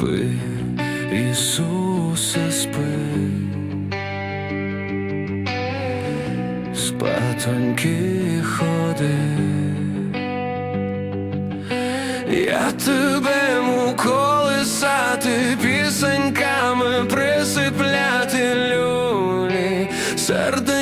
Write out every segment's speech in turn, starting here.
спи, Ісусе, спи, спатоньки ходи, я тебе муколисати, пісеньками присипляти люлі сердень.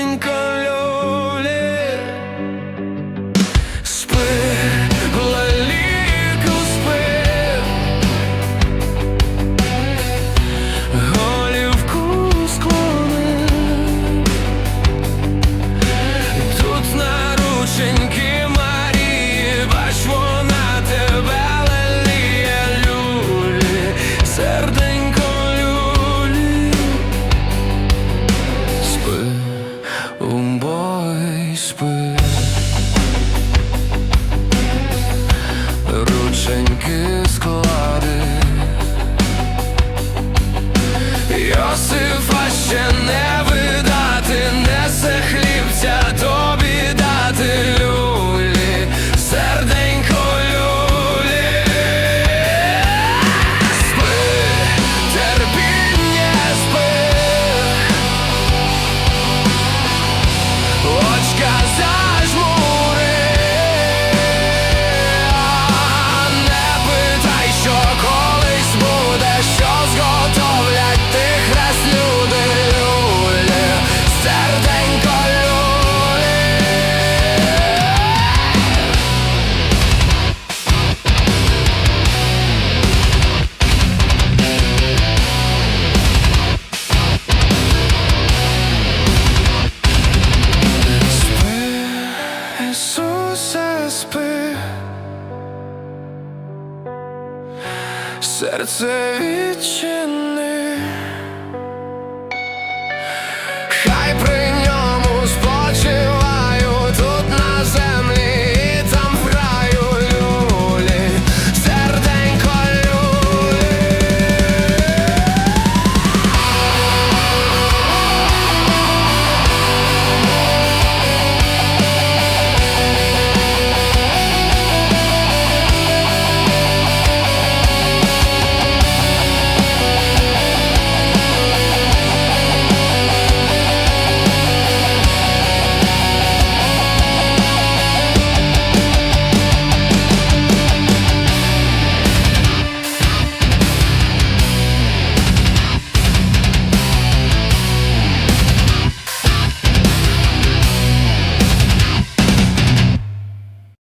Серце відчине